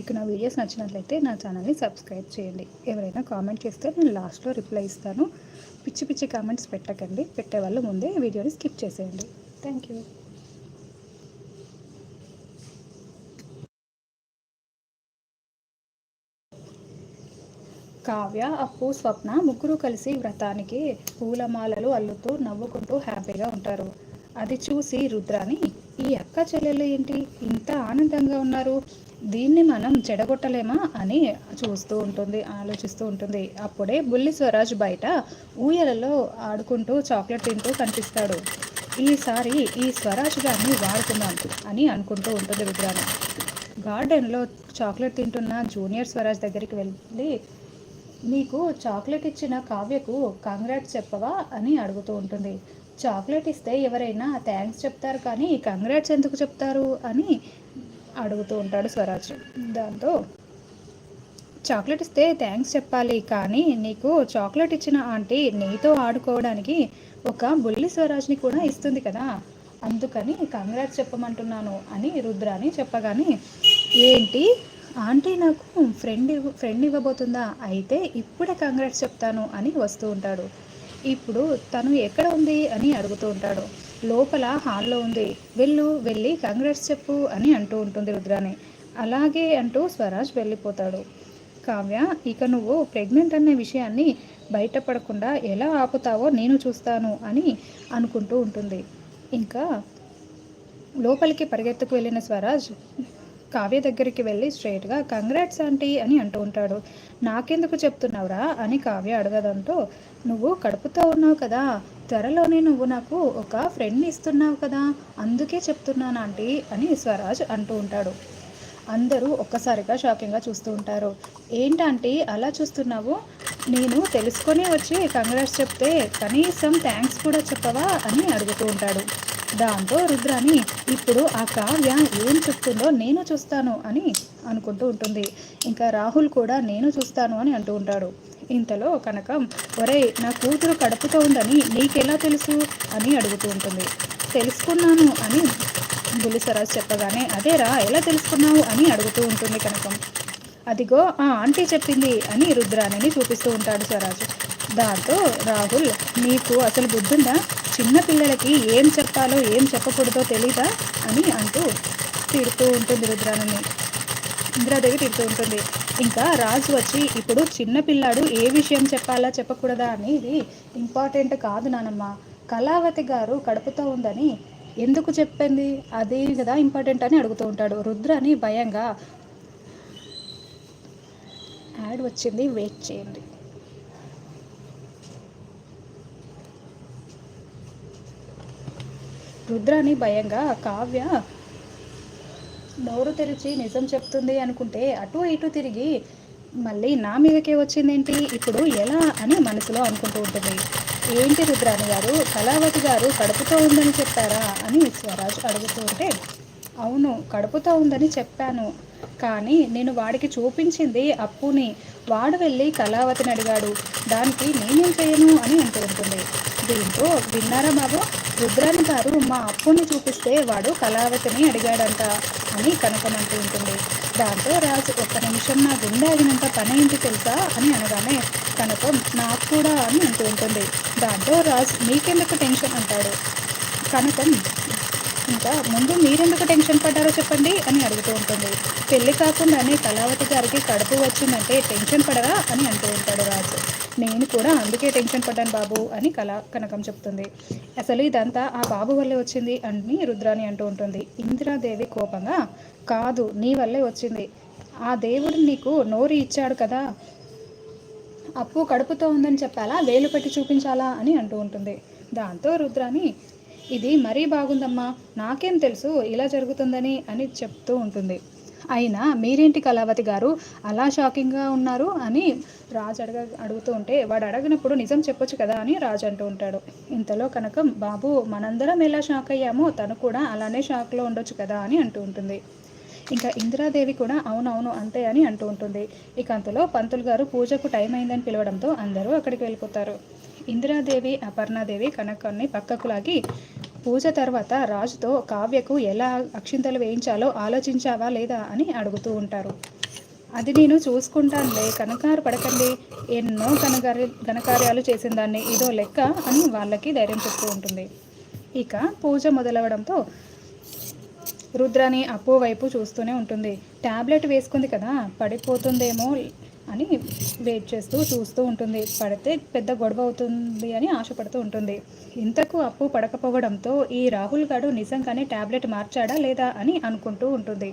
మీకు నా వీడియోస్ నచ్చినట్లయితే నా ఛానల్ని సబ్స్క్రైబ్ చేయండి. ఎవరైనా కామెంట్ చేస్తే నేను లాస్ట్లో రిప్లై ఇస్తాను. పిచ్చి పిచ్చి కామెంట్స్ పెట్టకండి. పెట్టే వాళ్ళు ముందే వీడియోని స్కిప్ చేసేయండి. Thank you. కావ్య అప్పు స్వప్న ముగ్గురు కలిసి వ్రతానికి పూలమాలలు అల్లుతూ నవ్వుకుంటూ హ్యాపీగా ఉంటారు. అది చూసి రుద్రాని ఈ అక్క చెల్లెలు ఏంటి? ఇంత ఆనందంగా ఉన్నారు. దీన్ని మనం చెడగొట్టలేమా అని చూస్తూ ఉంటుంది ఆలోచిస్తూ ఉంటుంది. అప్పుడే బుల్లి స్వరాజ్ బయట ఊయలలో ఆడుకుంటూ చాక్లెట్ తింటూ కనిపిస్తాడు. ఈసారి ఈ స్వరాజ్ గారిని వాడుకుందాం అని అనుకుంటూ ఉంటుంది విగ్రహం. గార్డెన్లో చాక్లెట్ తింటున్న జూనియర్ స్వరాజ్ దగ్గరికి వెళ్ళి నీకు చాక్లెట్ ఇచ్చిన కావ్యకు కంగ్రాట్స్ చెప్పవా? అని అడుగుతూ ఉంటుంది. చాక్లెట్ ఇస్తే ఎవరైనా థ్యాంక్స్ చెప్తారు కానీ కంగ్రాట్స్ ఎందుకు చెప్తారు? అని అడుగుతూ ఉంటాడు స్వరాజ్. దాంతో చాక్లెట్ ఇస్తే థ్యాంక్స్ చెప్పాలి కానీ నీకు చాక్లెట్ ఇచ్చిన ఆంటీ నీతో ఆడుకోవడానికి ఒక బుల్లి స్వరాజ్ని కూడా ఇస్తుంది కదా. అందుకని కంగ్రాట్స్ చెప్పమంటున్నాను అని రుద్రాని చెప్పగానే ఏంటి? ఆంటీ నాకు ఫ్రెండ్ ఫ్రెండ్ ఇవ్వబోతుందా? అయితే ఇప్పుడే కంగ్రాట్స్ చెప్తాను అని వస్తూ ఉంటాడు. ఇప్పుడు తను ఎక్కడ ఉంది? అని అడుగుతూ ఉంటాడు. లోపల హాల్లో ఉంది. వెళ్ళు వెళ్ళి కాంగ్రెస్ చెప్పు అని అంటూ ఉంటుంది రుద్రాని అలాగే అంటూ స్వరాజ్ వెళ్ళిపోతాడు. కావ్య ఇక నువ్వు ప్రెగ్నెంట్ అనే విషయాన్ని బయటపడకుండా ఎలా ఆపుతావో నేను చూస్తాను అని అనుకుంటూ ఉంటుంది. ఇంకా లోపలికి పరిగెత్తుకు వెళ్ళిన స్వరాజ్ కావ్య దగ్గరికి వెళ్ళి స్ట్రైట్గా కంగ్రాట్స్ ఆంటీ అని అంటూ ఉంటాడు. నాకెందుకు చెప్తున్నావురా? అని కావ్య అడగడంతో నువ్వు కడుపుతో ఉన్నావు కదా త్వరలోనే నువ్వు నాకు ఒక ఫ్రెండ్ ఇస్తున్నావు కదా అందుకే చెప్తున్నాను ఆంటీ అని స్వరాజ్ అంటూ ఉంటాడు. అందరూ ఒక్కసారిగా షాకింగ్గా చూస్తూ ఉంటారు. ఏంటంటే అలా చూస్తున్నావు? నేను తెలుసుకొని వచ్చి కంగ్రాట్స్ చెప్తే కనీసం థ్యాంక్స్ కూడా చెప్పవా? అని అడుగుతూ ఉంటాడు. దాంతో రుద్రాని ఇప్పుడు ఆ కావ్య ఏం చెప్తుందో నేను చూస్తాను అని అనుకుంటూ ఉంటుంది. ఇంకా రాహుల్ కూడా నేను చూస్తాను అని అంటూ ఉంటాడు. ఇంతలో కనకం ఒరే నా కూతురు కడుపుతో ఉందని నీకెలా తెలుసు? అని అడుగుతూ ఉంటుంది. తెలుసుకున్నాను అని బుల్లిసరాజు చెప్పగానే అదేరా ఎలా తెలుసుకున్నావు? అని అడుగుతూ ఉంటుంది కనకం. అదిగో ఆ ఆంటీ చెప్పింది అని రుద్రాణిని చూపిస్తూ ఉంటాడు స్వరాజు దాంతో రాహుల్ నీకు అసలు బుద్ధుందా? చిన్నపిల్లలకి ఏం చెప్పాలో ఏం చెప్పకూడదో తెలీదా అని అంటూ తిడుతూ ఉంటుంది రుద్రాణిని ఇంద్రాదేవి తిడుతూ ఉంటుంది. ఇంకా రాజు వచ్చి ఇప్పుడు చిన్నపిల్లాడు ఏ విషయం చెప్పాలా చెప్పకూడదా అనేది ఇంపార్టెంట్ కాదు నానమ్మ. కళావతి గారు కడుపుతో ఉందని ఎందుకు చెప్పింది? అదే కదా ఇంపార్టెంట్ అని అడుగుతూ ఉంటాడు. రుద్రాని భయంగా యాడ్ వచ్చింది వెయిట్ చేయండి. రుద్రాని భయంగా కావ్య నోరు తెరిచి నిజం చెప్తుంది అనుకుంటే అటు ఇటు తిరిగి మళ్ళీ నా మీదకే వచ్చిందేంటి? ఇప్పుడు ఎలా అని మనసులో అనుకుంటూ ఉంటుంది. ఏంటి రుద్రాని గారు? కళావతి గారు కడుపుతో ఉందని చెప్పారా అని స్వరాజ్ అడుగుతూ ఉంటే అవును కడుపుతో ఉందని చెప్పాను. కానీ నేను వాడికి చూపించింది అప్పుని. వాడు వెళ్ళి కళావతిని అడిగాడు. దానికి నేనేం చేయను అని అంటూ ఉంటుంది. దీంతో విన్నారా బాబు? రుద్రాని గారు మా అప్పుని చూపిస్తే వాడు కళావతిని అడిగాడంట అని కనుకమంటూ ఉంటుంది. దాంతో రాజు ఒక్క నిమిషం నా గుండె ఆగినంత పని ఏంటి తెలుసా? అని అనగానే కనకం నాకు కూడా అని అంటూ ఉంటుంది. దాంతో రాజు మీకెందుకు టెన్షన్? అంటాడు. కనకం ఇంకా ముందు మీరెందుకు టెన్షన్ పడ్డారో చెప్పండి అని అడుగుతూ ఉంటుంది. పెళ్ళి కాకుండానే కళావతి గారికి కడుపు వచ్చిందంటే టెన్షన్ పడరా? అని అంటూ ఉంటాడు రాజు. నేను కూడా అందుకే టెన్షన్ పడ్డాను బాబు అని కళా కనకం చెప్తుంది. అసలు ఇదంతా ఆ బాబు వల్లే వచ్చింది అని రుద్రాని అంటూ ఉంటుంది. ఇందిరాదేవి కోపంగా కాదు నీ వల్లే వచ్చింది. ఆ దేవుడు నీకు నోరు ఇచ్చాడు కదా. అప్పు కడుపుతో ఉందని చెప్పాలా? వేలు పెట్టి చూపించాలా? అని అంటూ ఉంటుంది. దాంతో రుద్రాని ఇది మరీ బాగుందమ్మా. నాకేం తెలుసు? ఇలా జరుగుతుందని అని చెప్తూ ఉంటుంది. అయినా మీరేంటి కళావతి గారు? అలా షాకింగ్గా ఉన్నారు అని రాజు అడగ అడుగుతూ ఉంటే వాడు అడగినప్పుడు నిజం చెప్పొచ్చు కదా అని రాజు అంటూ ఉంటాడు. ఇంతలో కనకం బాబు మనందరం ఎలా షాక్ అయ్యామో తను కూడా అలానే షాక్లో ఉండొచ్చు కదా అని అంటూ ఉంటుంది. ఇంకా ఇందిరాదేవి కూడా అవునవును అంతే అని అంటూ ఉంటుంది. ఇక అంతలో పంతులు గారు పూజకు టైం అయిందని పిలవడంతో అందరూ అక్కడికి వెళ్ళిపోతారు. ఇందిరాదేవి అపర్ణాదేవి కనకాన్ని పక్కకు లాగి పూజ తర్వాత రాజుతో కావ్యకు ఎలా అక్షింతలు వేయించాలో ఆలోచించావా లేదా అని అడుగుతూ ఉంటారు. అది నేను చూసుకుంటానులే కనకారు పడకండి ఎన్నో ఘనకార్య ఘనకార్యాలు చేసిన దాన్ని ఇదో లెక్క అని వాళ్ళకి ధైర్యం చెప్తూ ఉంటుంది. ఇక పూజ మొదలవడంతో రుద్రాని అప్పు వైపు చూస్తూనే ఉంటుంది. ట్యాబ్లెట్ వేసుకుంది కదా పడిపోతుందేమో అని వెయిట్ చేస్తూ చూస్తూ ఉంటుంది. పడితే పెద్ద గొడవ అవుతుంది అని ఆశపడుతూ ఉంటుంది. ఇంతకు అప్పు పడకపోవడంతో ఈ రాహుల్ గారు నిజంగానే ట్యాబ్లెట్ మార్చాడా లేదా అని అనుకుంటూ ఉంటుంది.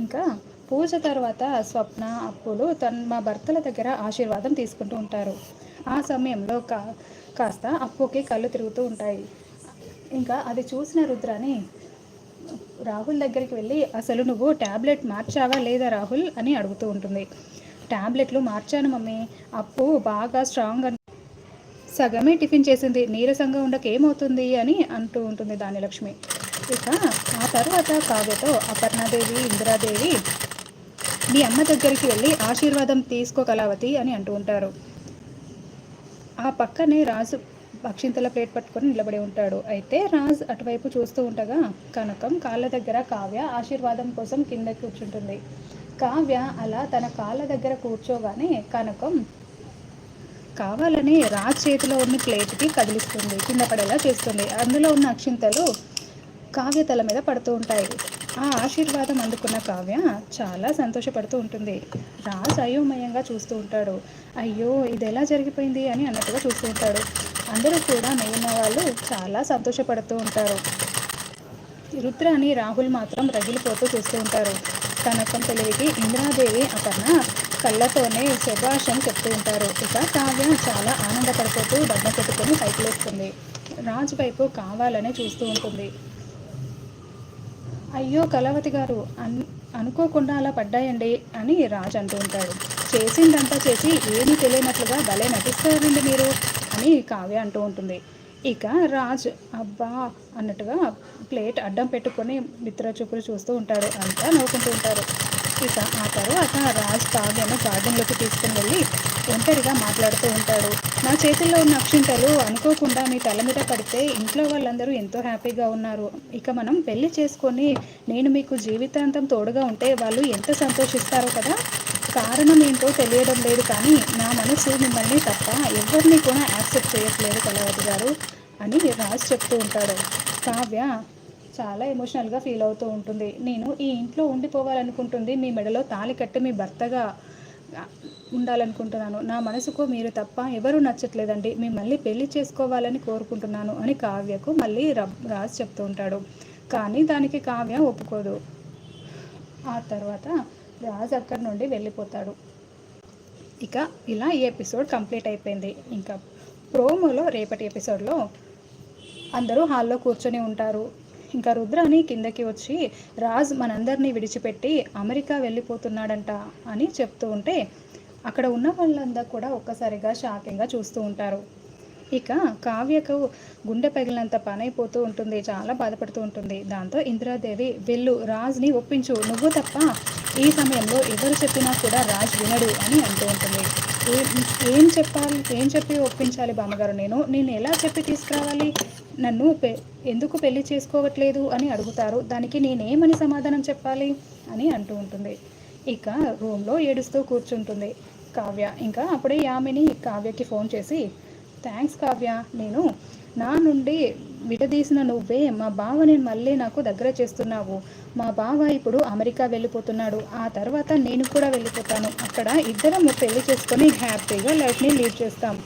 ఇంకా పూజ తర్వాత స్వప్న అప్పులు తన భర్తల దగ్గర ఆశీర్వాదం తీసుకుంటూ ఉంటారు. ఆ సమయంలో కా కాస్త అప్పుకి కళ్ళు తిరుగుతూ ఉంటాయి. ఇంకా అది చూసిన రుద్రాని రాహుల్ దగ్గరికి వెళ్ళి అసలు నువ్వు ట్యాబ్లెట్ మార్చావా లేదా రాహుల్? అని అడుగుతూ ఉంటుంది. ట్యాబ్లెట్లు మార్చాను మమ్మీ. అప్పు బాగా స్ట్రాంగ్ అని సగమే టిఫిన్ చేసింది. నీరసంగా ఉండక ఏమవుతుంది అని అంటూ ఉంటుంది దానిలక్ష్మి ఇక ఆ తర్వాత కావ్యతో అపర్ణాదేవి ఇందిరాదేవి మీ అమ్మ దగ్గరికి వెళ్ళి ఆశీర్వాదం తీసుకోగలవతి అని అంటూ ఉంటారు. ఆ పక్కనే రాజు అక్షింతల ప్లేట్ పట్టుకొని నిలబడి ఉంటాడు. అయితే రాజ్ అటువైపు చూస్తూ ఉండగా కనకం కాళ్ళ దగ్గర కావ్య ఆశీర్వాదం కోసం కింద కూర్చుంటుంది. కావ్య అలా తన కాళ్ళ దగ్గర కూర్చోగానే కనకం కావాలని రాజ్ చేతిలో ఉన్న ప్లేట్కి కదిలిస్తుంది కింద పడేలా చేస్తుంది. అందులో ఉన్న అక్షింతలు కావ్య తల మీద పడుతూ ఉంటాయి. ఆ ఆశీర్వాదం అందుకున్న కావ్య చాలా సంతోషపడుతూ ఉంటుంది. రాజ్ అయోమయంగా చూస్తూ ఉంటాడు. అయ్యో ఇది ఎలా జరిగిపోయింది అని అన్నట్టుగా చూస్తూ ఉంటాడు. అందరూ కూడా మిగిలిన వాళ్ళు చాలా సంతోషపడుతూ ఉంటారు. రుద్రాని రాహుల్ మాత్రం రగిలిపోతూ చూస్తూ ఉంటారు. కనకం తెలివికి ఇంద్రాదేవి అపర్ణ కళ్ళతోనే శుభాషం చెప్తూ ఉంటారు. ఇక కావ్య చాలా ఆనందపడిపోతూ డబ్బ పెట్టుకొని పైకి లేస్తుంది రాజు వైపు కావాలనే చూస్తూ ఉంటుంది. అయ్యో కలవతి గారు అన్ అనుకోకుండా అలా పడ్డాయండి అని రాజు అంటూ ఉంటాడు. చేసిందంతా చేసి ఏమీ తెలియనట్లుగా భలే నటిస్తారండి మీరు. అని కావ్య అంటూ ఉంటుంది. ఇక రాజ్ అబ్బా అన్నట్టుగా ప్లేట్ అడ్డం పెట్టుకొని మిత్ర చూపులు చూస్తూ ఉంటాడు అంతా నవ్వుకుంటూ ఉంటారు. ఇక ఆ తర్వాత రాజ్ కావ్యను గార్డెన్లోకి తీసుకుని వెళ్ళి ఒంటరిగా మాట్లాడుతూ ఉంటాడు. నా చేతుల్లో ఉన్న అక్షింతలు అనుకోకుండా మీ తల మీద పడితే ఇంట్లో వాళ్ళందరూ ఎంతో హ్యాపీగా ఉన్నారు. ఇక మనం పెళ్ళి చేసుకొని నేను మీకు జీవితాంతం తోడుగా ఉంటే వాళ్ళు ఎంత సంతోషిస్తారో కదా? కారణం ఏంటో తెలియడం లేదు కానీ నా మనసు మిమ్మల్ని తప్ప ఎవరిని కూడా యాక్సెప్ట్ చేయట్లేదు కళావతి గారు అని రాజు చెప్తూ ఉంటాడు. కావ్య చాలా ఎమోషనల్గా ఫీల్ అవుతూ ఉంటుంది. నేను ఈ ఇంట్లో ఉండిపోవాలనుకుంటుంది మీ మెడలో తాళి కట్టి మీ భర్తగా ఉండాలనుకుంటున్నాను. నా మనసుకు మీరు తప్ప ఎవరు నచ్చట్లేదండి. మిమ్మల్ని పెళ్ళి చేసుకోవాలని కోరుకుంటున్నాను అని కావ్యకు మళ్ళీ రాజు చెప్తూ ఉంటాడు. కానీ దానికి కావ్య ఒప్పుకోదు. ఆ తర్వాత రాజ్ అక్కడి నుండి వెళ్ళిపోతాడు. ఇక ఇలా ఈ ఎపిసోడ్ కంప్లీట్ అయిపోయింది. ఇంకా ప్రోమోలో రేపటి ఎపిసోడ్లో అందరూ హాల్లో కూర్చొని ఉంటారు. ఇంకా రుద్రాని కిందకి వచ్చి రాజ్ మనందరినీ విడిచిపెట్టి అమెరికా వెళ్ళిపోతున్నాడంట అని చెప్తూ ఉంటే అక్కడ ఉన్న వాళ్ళందరూ కూడా ఒక్కసారిగా షాకింగ్గా చూస్తూ ఉంటారు. ఇక కావ్యకు గుండె పగిలినంత పని అయిపోతూ ఉంటుంది చాలా బాధపడుతూ ఉంటుంది. దాంతో ఇందిరాదేవి వెళ్ళు రాజ్ని ఒప్పించు నువ్వు తప్ప ఈ సమయంలో ఎవరు చెప్పినా కూడా రాజ్ వినడు అని అంటూ ఉంటుంది. ఏం చెప్పాలి ఏం చెప్పి ఒప్పించాలి బామ్మగారు నేను? నేను ఎలా చెప్పి తీసుకురావాలి? నన్ను పె ఎందుకు పెళ్ళి చేసుకోవట్లేదు అని అడుగుతారు. దానికి నేనేమని సమాధానం చెప్పాలి అని అంటూ ఉంటుంది. ఇక రూమ్లో ఏడుస్తూ కూర్చుంటుంది కావ్య. ఇంకా అప్పుడే యామిని కావ్యకి ఫోన్ చేసి థ్యాంక్స్ కావ్య నేను నా నుండి విడదీసిన నువ్వే మా బావని మళ్ళీ నాకు దగ్గర చేస్తున్నావు. మా బావ ఇప్పుడు అమెరికా వెళ్ళిపోతున్నాడు. ఆ తర్వాత నేను కూడా వెళ్ళిపోతాను. అక్కడ ఇద్దరం పెళ్ళి చేసుకొని హ్యాపీగా లైఫ్ని లీడ్ చేస్తాం.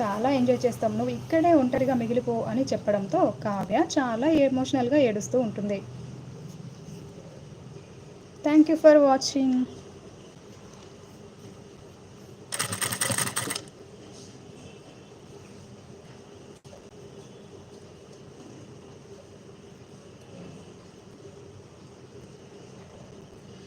చాలా ఎంజాయ్ చేస్తాం. నువ్వు ఇక్కడే ఒంటరిగా మిగిలిపో అని చెప్పడంతో కావ్య చాలా ఎమోషనల్గా ఏడుస్తూ ఉంటుంది. Thank you for watching.